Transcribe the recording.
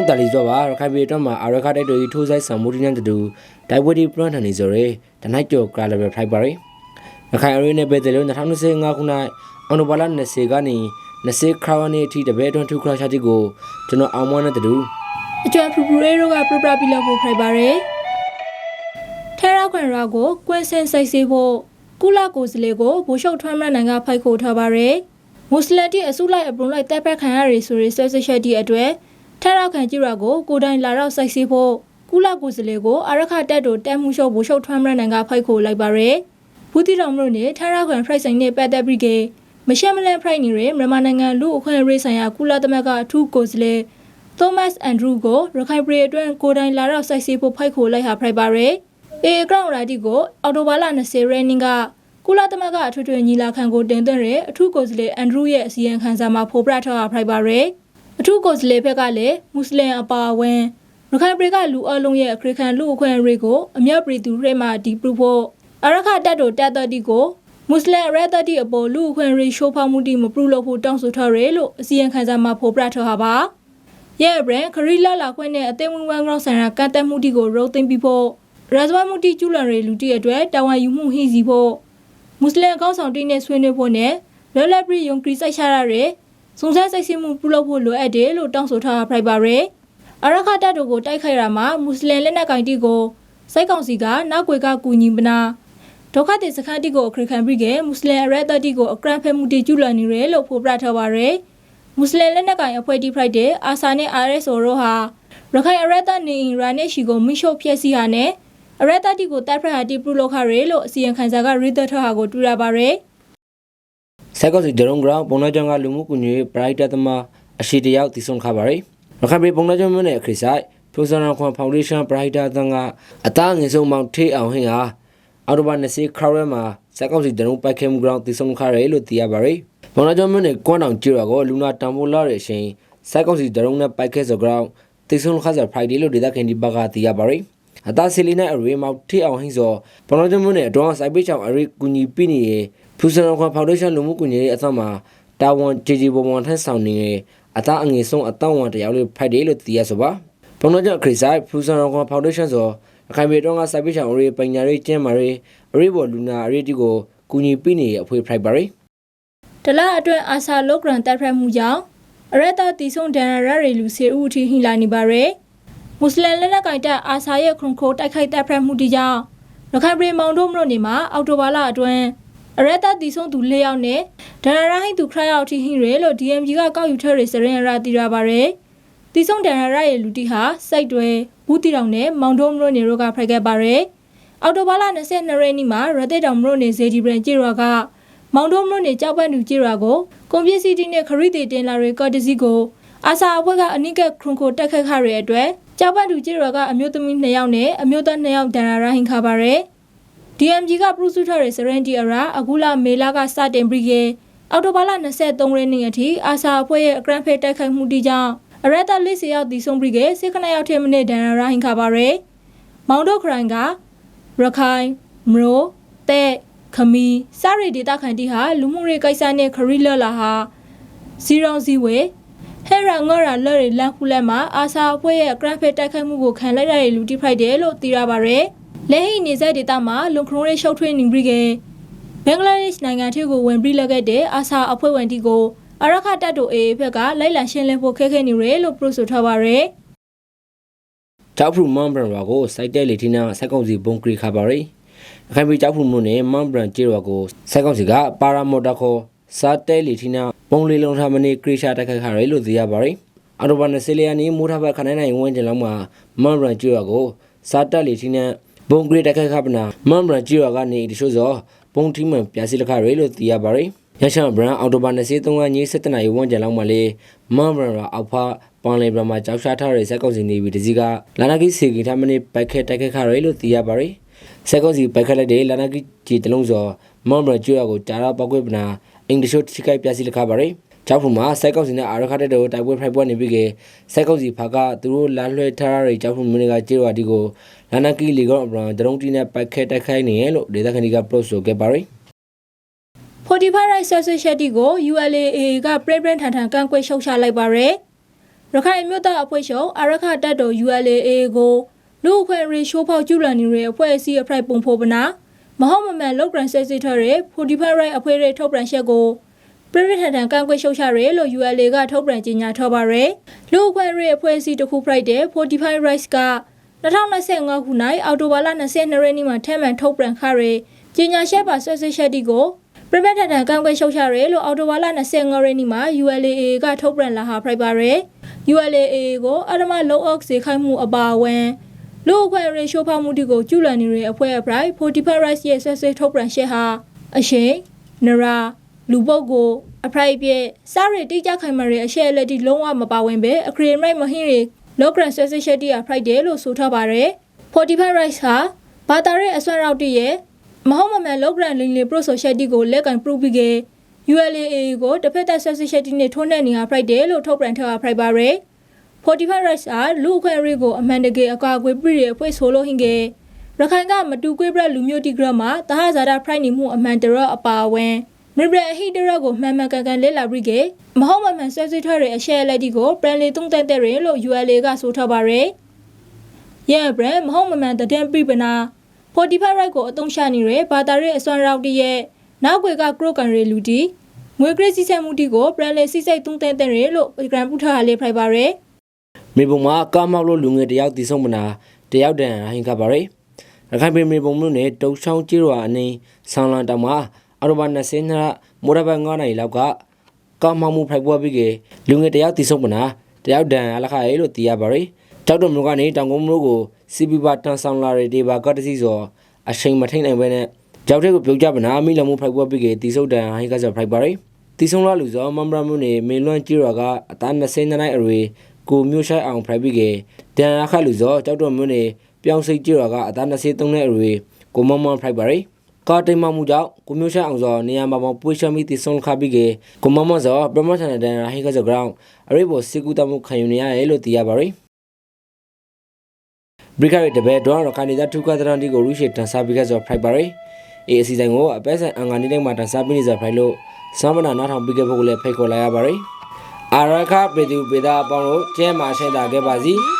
င်းတာလီစောပါရခိုင်ပြည်တော်မှာအာရခတိုက်တော်ကြီးထိုးဆိုင်ဆံမှုတင်းတဲ့တူဒိုင်ဝတီပရန်ထန်နေဆိုရဲတနိုက်ကျော်ကလာလဘယ်ဖိုက်ပါရီရခိုင်အရေးနဲ့ပြည်တယ်လို့2025ခုနှစ်အော်တိုဘာလ20ကနေ20ခရဝနေအထိတပည့်အတွင်းထူခရရှာတိကိုကျွန်တော်အောင်မွန်းတဲ့တူအကျွမ်းဖူဖူရဲတို့ကပြပပြပြီးလောက်ဖို့ဖိုက်ပါရယ်ထဲရောက်ခွန်ရာကိုကွင်းစင်စိတ်စေးဖို့ကုလကိုစလေကိုဘူရှုပ်ထွမ်းမနိုင်ကဖိုက်ခိုထားပါရယ်မွတ်စလင်တီအစုလိုက်အပရုံလိုက်တပ်ဖက်ခံရရဆိုရဆွဲဆွဲချက်တီအတွက် ထဲရောက်ခံကြည့်ရာကိုကိုတိုင်လာတော့စိတ်စေးဖို့ကုလကိုစလေကိုအရခတက်တို့တက်မှုရှုပ်ဘူရှုပ်ထွမ်းမနိုင်ကဖိုက်ခိုလိုက်ပါရယ်ဘူးတီတော်မြို့နယ်ထဲရောက်ခွန်ဖရိုက်ဆိုင်နဲ့ပတ်သက်ပြီးကမရှက်မလန်ဖရိုက်နေရမြန်မာနိုင်ငံလူအခွင့်အရေးဆိုင်ရာကုလသမဂ္ဂအထူးကိုစလေသောမတ်အန်ဒရူးကိုရခိုင်ပြည်အတွင်းကိုတိုင်လာတော့စိုက်စီဖို့ဖိုက်ခိုလိုက်ဟာဖိုက်ပါရယ်အေဂရောင်ရာတီကိုအော်တိုဘာလ20ရက်နေ့ကကုလသမဂ္ဂအထွေထွေညီလာခံကိုတင်သွင်းတဲ့အထူးကိုယ်စားလှယ်အန်ဒရူးရဲ့အစီရင်ခံစာမှာဖော်ပြထားတာဖိုက်ပါရယ် အထူးကိုယ်စားလှယ်ဘက်ကလည်းမွတ်စလင်အပါအဝင်ရခိုင်ပြည်ကလူအလုံးရဲ့အခရခံလူအခွင့်အရေးကိုအမြတ်ပြည်သူရဲမှဒီပရဖို့အရခတက်တို့တက်တော်တီကိုမွတ်စလင်ရဲတတိအပေါ်လူအခွင့်အရေးရှိုးဖောက်မှုတိမပြုလုပ်ဖို့တောင်းဆိုထားရဲလို့အစီရင်ခံစာမှာဖော်ပြထားတာပါရဲ့ဘရန်ခရီလာလာခွင့်နဲ့အသိဝင်ဝမ်ကောင်ဆန်ရာကတ်တက်မှုတီကိုရုပ်သိမ်းပြီးဖို့ရာဇဝတ်မှုတီကျူလန်ရီလူတီအတွက်တာဝန်ယူမှုဟိစီဖို့မွတ်စလင်အကောင့်ဆောင်တိနဲ့ဆွေးနွေးဖို့နဲ့လော်လက်ပရီယုံကရီစိုက်ချရတဲ့ စုံစမ်းစိတ်ဆင်းမှုပြုလုပ်ဖို့လိုအပ်တယ်လို့တောင်းဆိုထားဖိုက်ပါရယ်အရခတ်တို့ကိုတိုက်ခိုက်ရမှာမွတ်စလင်လက်နက်ကင်တီကိုစိုက်ကောင်စီကနောက်ွယ်ကကူညီမနာဒုက္ခသည်စခန်းတီကိုအခရခံပြီးကမွတ်စလင်အရက်တတီကိုအကရန်ဖဲမှုတီကျူလန်နေတယ်လို့ဖော်ပြထားပါရယ်မွတ်စလင်လက်နက်ကိုင်အဖွဲ့တီဖရိုက်တဲ့အာဆာနဲ့ RSO တို့ဟာရခိုင်အရက်တနေအင်ရာနဲ့ရှီကိုမိရှုပ်ဖျက်ဆီးဟာနဲ့အရက်တတီကိုတိုက်ဖက်ဟာတီပလူလောက်ခရဲလို့အစီရင်ခံစာကရီသက်ထဟာကိုတွေ့ရပါရယ် ဆက်ကောစီဒရုံဂရောင်းပုံနှကြောင့်ကလူမှုကွန်ရက်ပရိုက်တာသမားအရှိတယောက်တည်ဆုံခပါရီရခိုင်ပြည်ပုံနှကြောင့်မြို့နယ်အခရဆိုင်ဖူဆန်ရခွန်ဖောင်ဒေးရှင်းပရိုက်တာသံကအသားငယ်ဆုံးမောင်ထေးအောင်ဟင်ဟာအော်တိုဘာ20ခရဝဲမှာဆက်ကောစီဒရုံပိုက်ခဲမှုဂရောင်းတည်ဆုံခရဲလို့သိရပါရီပုံနှကြောင့်မြို့နယ်ကွမ်းတောင်ကျွရကိုလူနာတံပိုးလာတဲ့အချိန်ဆက်ကောစီဒရုံနဲ့ပိုက်ခဲဆိုဂရောင်းတည်ဆုံခါစားဖရိုက်ဒေးလို့ဒေတာခင်ဒီဘကသိရပါရီအသားစီလီနဲ့အရေးမောက်ထေးအောင်ဟင်းစောဘောလုံးကျမွန်းနဲ့အတွန်းဆိုင်ပိတ်ချောင်အရေးကူညီပြီးနေရ ဖူစံခွန်ဖောင်ဒေးရှင်းလူမှုကူညီရေးအသမှာတာဝန်ဂျီဂျီဘုံဘုံထမ်းဆောင်နေရအသားအငယ်ဆုံးအတောင်းဝန်တရားလေးဖိုက်တယ်လို့သိရဆိုပါဘောလုံးကျခရစ်ဆိုင်ဖူစံခွန်ဖောင်ဒေးရှင်းစောအခိုင်ပေတော့ကဆိုင်ပိတ်ချောင်အရေးပညာရေးကျင်းမာရေးအရေးပေါ်လူနာအရေးတီကိုကူညီပြီးနေအဖွေဖိုက်ပါရီဒလအတွင်းအာဆာလော့ဂရန်တိုက်ဖက်မှုကြောင့်အရက်တတီဆုံဒန်ရရလူစီဦးတီဟိလာနေပါရယ်မွတ်စလင်လက်နက်ကိုင်တပ်အာဆာရဲ့ခရုံခိုတိုက်ခိုက်တပ်ဖက်မှုတီကြောင့်ရခိုင်ပြည်မောင်တို့မြို့နယ်မှာအော်တိုဘာလအတွင်း အရက်တတီဆုံသူ၄ယောက်နဲ့ဒန်ရရဟိသူခရယောက်တီဟိရဲလို့ DMG ကကောက်ယူထားတဲ့စရင်ရတီရပါရယ်တီဆုံဒန်ရရရဲ့လူတီဟာစိုက်တွေဘူးတီတောင်နဲ့မောင်တို့မြို့နယ်တို့ကဖိုက်ခဲ့ပါရယ်အော်တိုဘာလ22ရက်နေ့မှာရတဲ့တောင်မြို့နယ်ဇေဒီဘရန်ကျေရွာကမောင်တုံးမြို့နယ်ကြောက်ပန်းသူကျေးရွာကိုကွန်ပျက်စီတီနဲ့ခရီးသည်တင်လာတဲ့ကော့တစီကိုအာစာအဖွဲ့ကအနိကခရုံခိုတက်ခတ်ခရရဲ့အတွက်ကြောက်ပန်းသူကျေးရွာကအမျိုးသမီး2ယောက်နဲ့အမျိုးသား2ယောက်ဒဏ်ရာရဟင်ခါပါရယ် DMG ကပရုစုထရစရင်တီအရာအခုလမေလာကစတင်ပြီးကအော်တိုဘာလ23ရက်နေ့အထိအာစာအဖွဲ့ရဲ့အကရန်ဖေးတိုက်ခိုက်မှုတီကြောင့်အရက်တာလေးစီယောက်တီဆုံးပြီးကစစ်ခဏယောက်ထက်မနစ်ဒဏ်ရာရဟင်ခါပါရယ်မောင်တို့ခရိုင်ကရခိုင်မရိုတဲ့ခမီစရီဒေတာခန်တီဟာလူမှုရေးကိစ္စနဲ့ခရီလလာဟာစီရောင်စီဝဲဟဲရာငေါရာလော်ရီလန်ခုလက်မှာအာဆာအဖွဲ့ရဲ့ဂရန်ဖစ်တိုက်ခိုက်မှုကိုခံလိုက်ရတဲ့လူတိဖိုက်တယ်လို့သိရပါရယ် လက်ဟိနေဆက်ဒေတာမှာလွန်ခရုံးရေးရှုပ်ထွေးနေပြီးကဘင်္ဂလားဒေ့ရှ်နိုင်ငံထိကိုဝင်ပြီးလက်ခဲ့တဲ့အာဆာအဖွဲ့ဝင်တီကိုအရခတက်တိုအေဘက်ကလိုက်လံရှင်းလင်းဖို့ခက်ခဲနေရလို့ပြောဆိုထားပါရယ်ကြောက်ဖူမန်ဘရန်ရွာကိုစိုက်တဲ့လေထင်းနာဆက်ကောင်စီဘုံကရီခါပါရီအခိုင်ပြည်ကြောက်ဖူမြို့နယ်မန်ဘရန်ကျေးရွာကိုဆက်ကောင်စီကပါရာမော်တာခေါ်စားတဲလေထင်းနာဘုံလေးလုံးထားမနေကရီရှာတက်ခတ်ခါရီလို့သိရပါရီအော်တိုဘာ20လီယာနီမိုးထားဘက်ခနိုင်နိုင်ဝန်းကျင်လောက်မှာမန်ဘရန်ကျေးရွာကိုစားတက်လေထင်းနာ ဘုံကရီတက်ခတ်ခါပနာမန်ဘရန်ကျေးရွာကနေတချို့သောဘုံထီးမှန်ပြစီလက်ခါရီလို့သိရပါရီရရှန်ဘရန်အော်တိုဘာ23ရက်နေ့7နာရီဝန်းကျင်လောက်မှာလေမန်ဘရန်ရွာအောက်ဖာပန်လေဘရမှာကြောက်ရှားထားတဲ့ဇက်ကောင်စီနေပြီးတစီကလာနာကီစီကီထားမနေပိုက်ခဲတိုက်ခတ်ခါရီလို့သိရပါရီဇက်ကောင်စီပိုက်ခတ်လိုက်တဲ့လာနာကီဂျီတလုံးစောမန်ဘရန်ကျွရကိုဂျာရာပောက်ကွက်ပနာအင်္ဂလိပ်ချိုထိခိုက်ပြစီလက်ခါပါရီ ကြောက်ဖူမှာစိုက်ကောက်စီနဲ့အာရခတဲ့တို့တိုက်ပွဲဖိုက်ပွဲနေပြီးကစိုက်ကောက်စီဖာကသူတို့လာလွှဲထားရတဲ့ကြောက်ဖူမင်းကကျေးရွာဒီကိုလာနာကီလီကောအပရန်ဒရုံတီနဲ့ပိုက်ခဲတိုက်ခိုက်နေရလို့ဒေသခံတွေကပရိုဆိုခဲ့ပါရီ Fortify Right Social Shetty ကို ULAA က President ထန်ထန်ကန့်ကွက်ရှုတ်ချလိုက်ပါရယ်ရခိုင်မြို့သားအဖွဲ့ချုပ်အရခတပ်တော် ULA ကိုလူအခွင့်အရေးရှိုးဖောက်ကျူးလွန်နေတဲ့အဖွဲ့အစည်းအဖရိုက်ပုံဖော်ပနာမဟုတ်မမှန်လောက်ဂရန်ဆက်စစ်ထားတဲ့45 right အဖွဲ့ရဲ့ထုတ်ပြန်ချက်ကို ပြည်ပထန်ထန်ကန့်ကွက်ရှုတ်ချရဲလို့ ULA ကထုတ်ပြန်ကြေညာထားပါရယ်လူအခွင့်အရေးအဖွဲ့အစည်းတစ်ခုဖိုက်တဲ့45 rights က2025ခု၌အော်တိုဘာလ22ရက်နေ့မှာထဲမှန်ထုတ်ပြန်ခရဲကြေညာချက်ပါဆွဲဆွဲချက်တီကိုပြည်ပထန်ထန်ကန့်ကွက်ရှုတ်ချရဲလို့အော်တိုဘာလ25ရက်နေ့မှာ ULA ကထုတ်ပြန်လာဟာဖိုက်ပါရယ် ULA ကိုအရမလုံးအော့စေခိုင်းမှုအပါအဝင်လူအခွင့်အရေးရှိုးဖောက်မှုတွေကိုကျူးလွန်နေတဲ့အဖွဲ့အပရိုက်45 rights ရဲ့ဆွဲဆွဲထုတ်ပြန်ချက်ဟာအရှိန်နရာ လူပုတ်ကိုအဖရိုက်ပြည့်စားရတိကျခိုင်မာတဲ့အရှက်အလက်တီလုံးဝမပါဝင်ပဲအခရီရိုက်မဟင်းရီလော့ဂရန်ဆွဲဆွဲချက်တီအဖရိုက်တယ်လို့ဆိုထားပါတယ်45 rights ဟာဘာတာရဲ့အစွမ်းရောက်တရဲ့မဟုတ်မမှန်လော့ဂရန်လင်းလီပရိုဆိုရှက်တီကိုလက်ကန်ပရူပြီးက ULA ကိုတစ်ဖက်သက်ဆက်စစ်ချက်တီနဲ့ထုံးတဲ့နေရာဖိုက်တယ်လို့ထုတ်ပြန်ထားတာဖိုက်ပါရယ်45 rights အားလူအခွင့်အရေးကိုအမှန်တကယ်အကာအကွယ်ပြည့်ရအဖွဲ့ဆိုလို့ဟင်ကရခိုင်ကမတူကွေးပြလူမျိုးတိဂရမှာတဟဇာတာဖရိုက်နေမှုအမှန်တရအပါအဝင် မြပြအဟိတရကိုမှန်မှန်ကန်ကန်လက်လာပြီးကမဟုတ်မမှန်ဆွဲဆွဲထားတဲ့အရှက်လက်တီကိုပြန်လေသုံးသက်တဲ့ရလို့ ULA ကဆိုထားပါရယ်ရဲ့ဘရမဟုတ်မမှန်တဲ့ပြပနာ45 right ကိုအသုံးချနေတဲ့ဘာတာရဲ့အစွမ်းရောက်တရဲ့နောက်ွယ်ကကရိုကန်ရီလူတီငွေကရစ်စီဆက်မှုတီကိုပြန်လေစီစိတ်သုံးသက်တဲ့ရလို့ဂရန်ပူထားလေးဖိုက်ပါရယ်မေပုံမှာကာမောက်လို့လူငယ်တယောက်တည်ဆုံးမနာတယောက်တန်ဟင်ကပါရယ်ရခိုင်ပြည်မေပုံမြို့နယ်တုံချောင်းကျေးရွာအနီးဆောင်းလန်တောင်မှာ အော်တိုဘာ20နှစ်မိုးရဘ9နိုင်လောက်ကကာမောက်မှုဖိုက်ပွားပြီးကလူငယ်တယောက်တည်ဆုံးမနာတယောက်တန်အလခရဲလို့သိရပါရယ်တောက်တော်မြို့ကနေတောင်ကုန်းမြို့ကိုစီပီပါတန်ဆောင်လာတဲ့ဒေဘာကတစီစောအချိန်မထိန်နိုင်ပဲနဲ့ကြောက်တဲ့ကိုပြုတ်ကြပနာမိလမှုဖိုက်ပွားပြီးကတီဆုတ်တန်ဟင်ကစားဖိုက်ပါရယ်တီဆုံလာလူစောမမ်ဘရမြို့နယ်မေလွန်ကျေးရွာကအသား20နှစ်အရွယ်ကိုမျိုးဆိုင်အောင်ဖရိုက်ပြီးကတန်အခတ်လူစောကြောက်တော်မျိုးနေပြောင်းစိတ်ကြရကအသား23နဲ့အရွယ်ကိုမမဖရိုက်ပါရီ ကာတိမ်မမှုကြောင့်ကိုမျိုးဆိုင်အောင်စောနေရာမှာပေါပွေးချမီတည်ဆုံးခပြီးကကိုမမစောပရမထန်တဲ့ဟိကဇဂရောင်းအရိဘောစီကူတမှုခံယူနေရတယ်လို့သိရပါရီဘရိကရတဘဲဒေါ်ရခိုင်နေတာထုကသရန်ဒီကိုရူရှိတန်ဆာပြီးကဇောဖရိုက်ပါရီအေးအစီတိုင်းကိုအပဲဆန်အင်္ဂါနေ့တိုင်းမှာတန်ဆာပြီးနေဇာဖရိုက်လို့စမနာနာထောင်ပြီးခဲ့ဖို့လည်းဖိတ်ခေါ်လိုက်ရပါရီအာရခပေသူပေတာအပေါင်းတို့ကျဲမှာရှင်းတာခဲ့ပါစီ။